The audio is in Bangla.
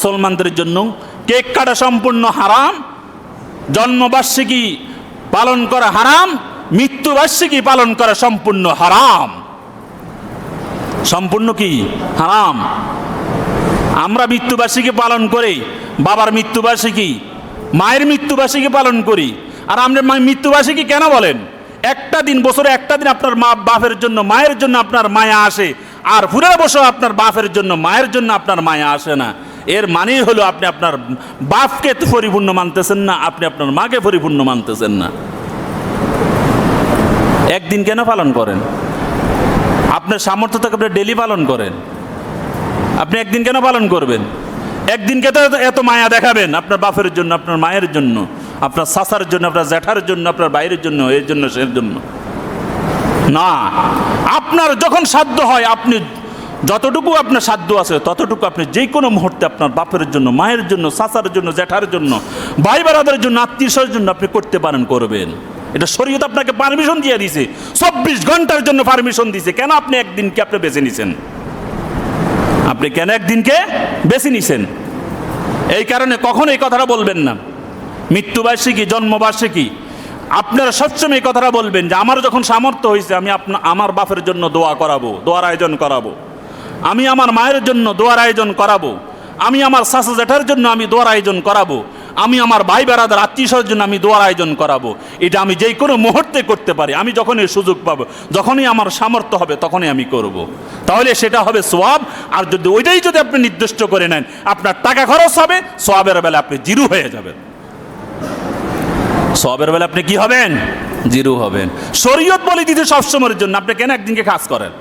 মুসলমানদের জন্য কেক কাটা সম্পূর্ণ হারাম, জন্মবার্ষিকী পালন করা হারাম, মৃত্যুবার্ষিকী পালন করা সম্পূর্ণ হারাম। সম্পূর্ণ কি? হারাম। আমরা মৃত্যুবার্ষিকী পালন করি, বাবার মৃত্যুবার্ষিকী, মায়ের মৃত্যুবার্ষিকী পালন করি। আর আমরা মৃত্যুবার্ষিকী কেন বলেন? একটা দিন, বছরে একটা দিন আপনার মা বাপের জন্য, মায়ের জন্য আপনার মায়া আসে। আর পুরো বছর আপনার বাপের জন্য, মায়ের জন্য আপনার মায়া আসে না। এর মানেই হলো আপনি আপনার বাপকে পরিপূর্ণ মানতেছেন না, আপনি আপনার মাকে পরিপূর্ণ মানতেছেন না। একদিন কেন পালন করেন? আপনার সামর্থ্য থেকে আপনি ডেলি পালন করেন। আপনি একদিন কেন পালন করবেন? একদিনকে তো এত মায়া দেখাবেন আপনার বাপের জন্য, আপনার মায়ের জন্য, আপনার সাসার জন্য, আপনার জ্যাঠার জন্য, আপনার বাইরের জন্য, এর জন্য, সের জন্য। না, আপনার যখন সাধ্য হয়, আপনি যতটুকু আপনার সাধ্য আছে, ততটুকু আপনি যে কোনো মুহূর্তে আপনার বাপের জন্য, মায়ের জন্য সাসার জন্য, জ্যাঠার জন্য, ভাই বেড়াদের জন্য, আত্মীয় জন্য আপনি করতে পারেন, করবেন। এটা শরীয়ত আপনাকে পারমিশন দিয়ে দিছে। চব্বিশ ঘণ্টার জন্য পারমিশন দিছে। কেন আপনি একদিনকে আপনি বেছে নিছেন? আপনি কেন একদিনকে বেছে নিছেন? এই কারণে কখনো এই কথাটা বলবেন না। মৃত্যুবার্ষিকী, জন্মবার্ষিকী, আপনারা সবসময় এই কথাটা বলবেন যে, আমার যখন সামর্থ্য হয়েছে, আমি আপনা, আমার বাপের জন্য দোয়া করাবো, দোয়ার আয়োজন করাবো। আমি আমার মায়ের জন্য দোয়ার আয়োজন করাবো। আমি আমার শাশু জ্যাঠার জন্য আমি দোয়ার আয়োজন করাবো। আমি আমার ভাই বেড়াদার আত্মীয় জন্য আমি দোয়ার আয়োজন করাবো। এটা আমি যেই কোনো মুহূর্তে করতে পারি, আমি যখনই সুযোগ পাবো, যখনই আমার সামর্থ্য হবে, তখনই আমি করব। তাহলে সেটা হবে সোয়াব, আর যদি ওইটাই যদি আপনি নির্দিষ্ট করে নেন, আপনার টাকা খরচ হবে, সোয়াবের বেলা আপনি জিরু হয়ে যাবেন। সোয়াবের বেলা আপনি কি হবেন? জিরু হবেন। শরীয়ত বলে দিতে সবসময়ের জন্য, আপনি কেন একদিনকে কাজ করেন?